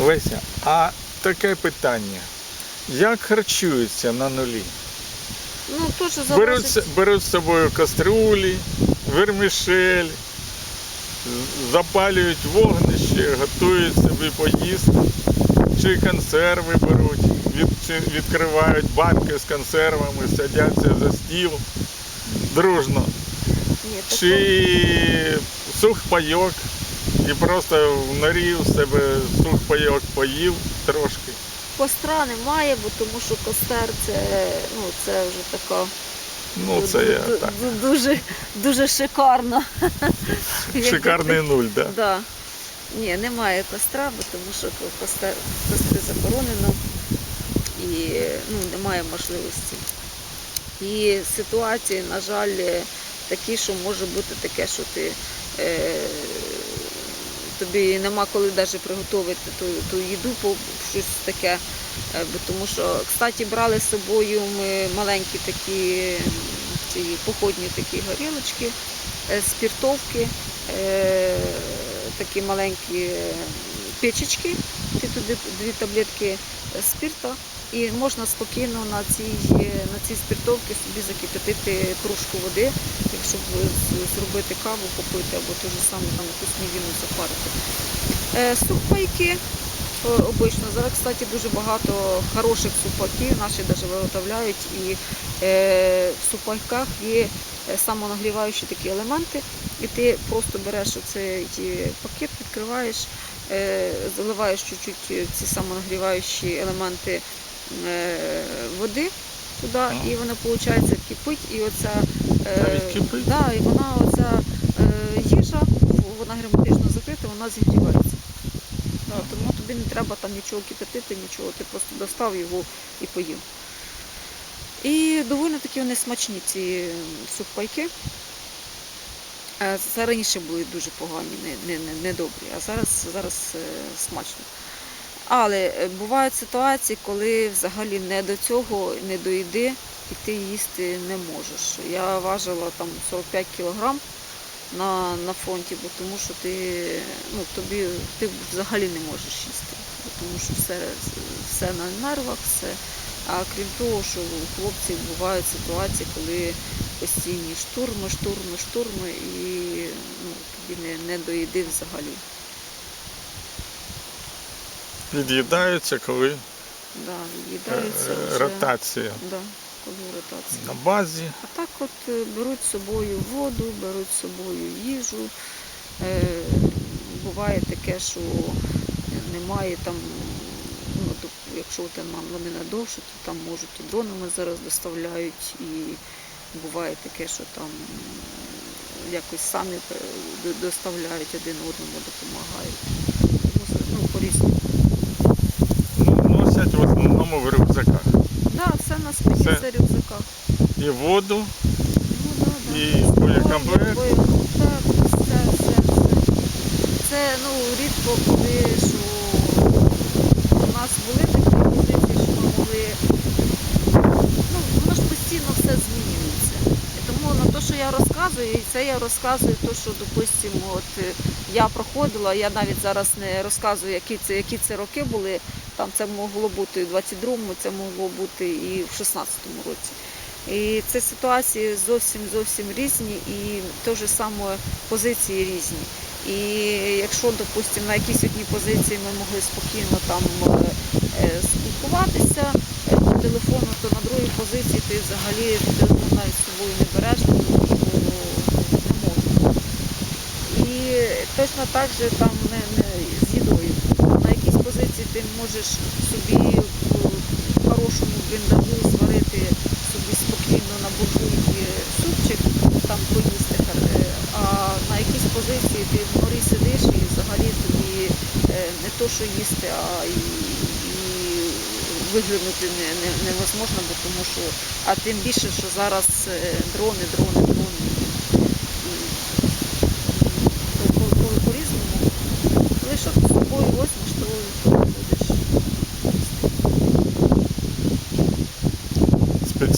Леся, а таке питання. Як харчуються на нулі? Ну, теж Беруть, залежить. з- беруть з собою каструлі, вермішель, з- запалюють вогнище, готують собі поїсти, чи консерви беруть, від, чи відкривають банки з консервами, садяться за стіл дружно. Ні, такого- Чи сухпайок і просто в норі в себе сухпайок поїв трошки. Костра немає, бо тому що костер це, ну, це вже така Ну, це я ду- так. ду- дуже, дуже шикарно. Шикарний нуль, так? Да? Да. Ні, немає костра, бо тому що костер, костри заборонено і ну, немає можливості. І ситуації, на жаль, такі, що може бути таке, що ти е, тобі нема коли навіть приготувати ту, ту їду, щось таке. Е, тому що, кстати, брали з собою ми маленькі такі ці походні такі горілочки, е, спіртовки, е, такі маленькі е, печечки, ти туди дві таблетки е, спирта. І можна спокійно на цій, на цій спиртовці собі закипятити кружку води, якщо зробити каву, попити або те ж саме там якусь мівіну запарити. Е, сухпайки е, обично. Зараз, кстати, дуже багато хороших сухпайків, наші навіть виготовляють. І е, в сухпайках є е, самонагріваючі такі елементи, і ти просто береш оцей е, пакет, відкриваєш, е, заливаєш чуть-чуть ці самонагріваючі елементи е, води туди, Ага. і воно, виходить, кипить, і оця, е, кипить? Да, і вона оця е, їжа, вона герметично закрита, вона зігрівається. Да, тому тобі не треба там нічого кипятити, нічого, ти просто достав його і поїв. І доволі таки вони смачні, ці сухпайки. Це раніше були дуже погані, не, не, не, недобрі, а зараз, зараз е, смачно. Але е, бувають ситуації, коли взагалі не до цього, не до їди, і ти їсти не можеш. Я важила там 45 кілограм на, на фронті, бо тому що ти, ну, тобі, ти взагалі не можеш їсти. Бо Тому що все, все на нервах, все. А крім того, що у хлопців бувають ситуації, коли постійні штурми, штурми, штурми, і ну, тобі не, не до їди взагалі. Від'їдаються, коли Да, е, від'їдаються вже. ротація Да, коли ротація. на базі. А так от е, беруть з собою воду, беруть з собою їжу. Е, буває таке, що немає там, ну, доп- якщо там вони надовше, то там можуть і дронами зараз доставляють, і буває таке, що там якось самі е, доставляють, один одному допомагають. Тому ну, по-різному. Ну, носять в основному в рюкзаках. Да, все на спині, Це- в рюкзаках. І воду, Ну. І боєкомплект. Так, все, все, все. Це ну, рідко, коли що у нас були такі позиції, що ми могли. Ну, воно ж постійно все змінюється. І тому на те, що я розказую, і це я розказую, то, що, допустимо, от е, я проходила, я навіть зараз не розказую, які це, які це роки були. Там це могло бути і в 22-му, це могло бути і в 16-му році. І це ситуації зовсім зовсім різні, і теж саме позиції різні. І якщо, допустимо, на якійсь одній позиції ми могли спокійно там е, е, спілкуватися по телефону, то на другій позиції ти взагалі телефон навіть з собою не береш, тому що ну, не можна. І точно так же там з їдою. На якійсь позиції ти можеш собі в хорошому бліндажу зварити собі спокійно на буржуйки супчик, там поїсти. е, А на якійсь позиції ти в морі сидиш і взагалі тобі е, не то, що їсти, а і, і виглянути не, не, невозможно, бо тому що, а тим більше, що зараз е, дрони, дрони, дрони. І, і, по- по- по-різному. Але що ти з собою возьмеш, то то будеш.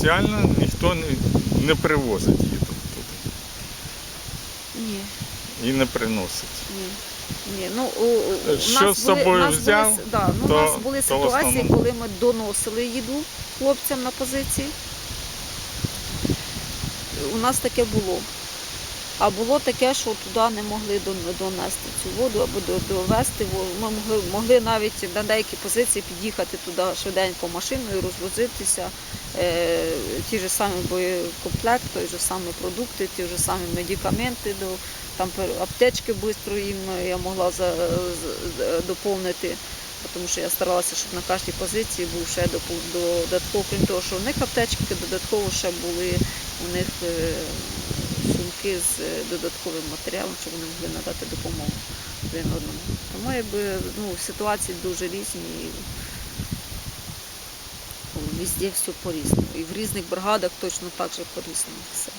Спеціально ніхто не, не привозить їду туди Ні, і не приносить. ні, Ні, ну у, у Що нас з собою були, нас взяв, були, да, ну, то- у нас були то ситуації, основному. коли ми доносили їду хлопцям на позиції. У нас таке було. А було таке, що туди не могли донести цю воду або довести. во- Ми могли, могли навіть на деякі позиції під'їхати туди швиденько машиною, розвозитися. Е, ті ж самі боєкомплект, той же самі продукти, ті ж самі медикаменти, до, там аптечки швидко їм е, я могла за, з- з- доповнити. Тому що я старалася, щоб на кожній позиції був ще додатково, крім того, що в них аптечки, додатково ще були у них е, сумки з е, додатковим матеріалом, щоб вони могли надати допомогу один одному. Тому якби ну, ситуації дуже різні. Везде все по-різному. І в різних бригадах точно так же по-різному все.